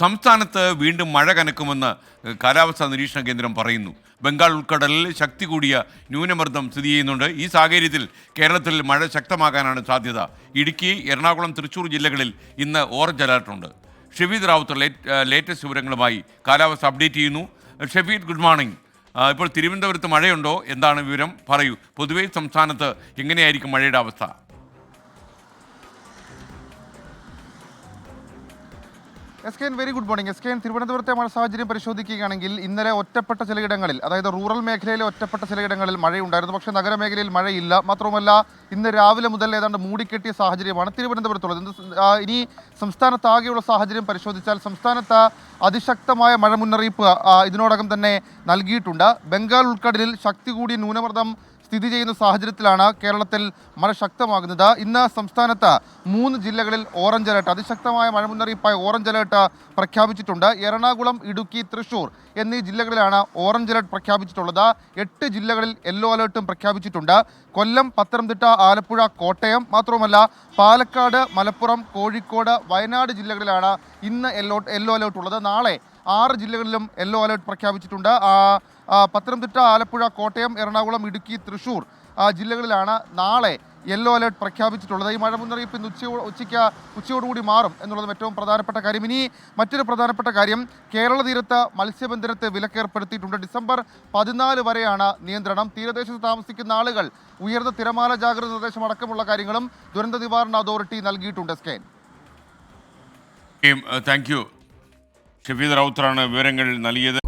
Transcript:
സംസ്ഥാനത്ത് വീണ്ടും മഴ കനക്കുമെന്ന് കാലാവസ്ഥാ നിരീക്ഷണ കേന്ദ്രം പറയുന്നു. ബംഗാൾ ഉൾക്കടലിൽ ശക്തി കൂടിയ ന്യൂനമർദ്ദം സ്ഥിതി ചെയ്യുന്നുണ്ട്. ഈ സാഹചര്യത്തിൽ കേരളത്തിൽ മഴ ശക്തമാകാനാണ് സാധ്യത. ഇടുക്കി എറണാകുളം തൃശൂർ ജില്ലകളിൽ ഇന്ന് ഓറഞ്ച് അലർട്ടുണ്ട് ഷെഫീദ് റാവുത്തർ ലേറ്റ് ലേറ്റസ്റ്റ് വിവരങ്ങളുമായി കാലാവസ്ഥ അപ്ഡേറ്റ് ചെയ്യുന്നു. ഷെഫീദ് ഗുഡ് മോർണിംഗ് ഇപ്പോൾ തിരുവനന്തപുരത്ത് മഴയുണ്ടോ? എന്താണ് വിവരം? പറയൂ. പൊതുവേ സംസ്ഥാനത്ത് എങ്ങനെയായിരിക്കും മഴയുടെ അവസ്ഥ? S K N very good morning S K N തിരുവനന്തപുരത്തെ മഴ സാഹചര്യം പരിശോധിക്കുകയാണെങ്കിൽ ഇന്നലെ ഒറ്റപ്പെട്ട ചിലയിടങ്ങളിൽ അതായത് റൂറൽ മേഖലയിലെ ഒറ്റപ്പെട്ട ചിലയിടങ്ങളിൽ മഴയുണ്ടായിരുന്നു. പക്ഷേ നഗരമേഖലയിൽ മഴയില്ല. മാത്രമല്ല ഇന്ന് രാവിലെ മുതൽ ഏതാണ്ട് മൂടിക്കെട്ടിയ സാഹചര്യമാണ് തിരുവനന്തപുരത്തുള്ളത്. ഇനി സംസ്ഥാനത്താകെയുള്ള സാഹചര്യം പരിശോധിച്ചാൽ സംസ്ഥാനത്ത് അതിശക്തമായ മഴ മുന്നറിയിപ്പ് ഇതിനോടകം തന്നെ നൽകിയിട്ടുണ്ട്. ബംഗാൾ ഉൾക്കടലിൽ ശക്തി കൂടിയ ന്യൂനമർദ്ദം സ്ഥിതി ചെയ്യുന്ന സാഹചര്യത്തിലാണ് കേരളത്തിൽ മഴ ശക്തമാകുന്നത്. ഇന്ന് സംസ്ഥാനത്ത് മൂന്ന് ജില്ലകളിൽ ഓറഞ്ച് അലേർട്ട് അതിശക്തമായ മഴ മുന്നറിയിപ്പായി ഓറഞ്ച് അലേർട്ട് പ്രഖ്യാപിച്ചിട്ടുണ്ട്. എറണാകുളം ഇടുക്കി തൃശൂർ എന്നീ ജില്ലകളിലാണ് ഓറഞ്ച് അലർട്ട് പ്രഖ്യാപിച്ചിട്ടുള്ളത്. എട്ട് ജില്ലകളിൽ യെല്ലോ അലേർട്ടും പ്രഖ്യാപിച്ചിട്ടുണ്ട്. കൊല്ലം പത്തനംതിട്ട ആലപ്പുഴ കോട്ടയം മാത്രവുമല്ല പാലക്കാട് മലപ്പുറം കോഴിക്കോട് വയനാട് ജില്ലകളിലാണ് ഇന്ന് യെല്ലോ യെല്ലോ അലേർട്ട് ഉള്ളത്. നാളെ ആറ് ജില്ലകളിലും യെല്ലോ അലേർട്ട് പ്രഖ്യാപിച്ചിട്ടുണ്ട്. പത്തനംതിട്ട ആലപ്പുഴ കോട്ടയം എറണാകുളം ഇടുക്കി തൃശൂർ ജില്ലകളിലാണ് നാളെ യെല്ലോ അലേർട്ട് പ്രഖ്യാപിച്ചിട്ടുള്ളത്. ഈ മഴ മുന്നറിയിപ്പ് ഇന്ന് ഉച്ച ഉച്ചയ്ക്ക് ഉച്ചയോടുകൂടി മാറും എന്നുള്ളതും ഏറ്റവും പ്രധാനപ്പെട്ട കാര്യം. ഇനി മറ്റൊരു പ്രധാനപ്പെട്ട കാര്യം കേരള തീരത്ത് മത്സ്യബന്ധനത്തെ വിലക്കേർപ്പെടുത്തിയിട്ടുണ്ട്. ഡിസംബർ പതിനാല് വരെയാണ് നിയന്ത്രണം. തീരദേശത്ത് താമസിക്കുന്ന ആളുകൾ ഉയർന്ന തിരമാല ജാഗ്രത നിർദ്ദേശം അടക്കമുള്ള കാര്യങ്ങളും ദുരന്ത നിവാരണ അതോറിറ്റി നൽകിയിട്ടുണ്ട്. സ്കേൻ താങ്ക് യു. ഷഫീദ് റൗത്തറാണ് വിവരങ്ങൾ നൽകിയത്.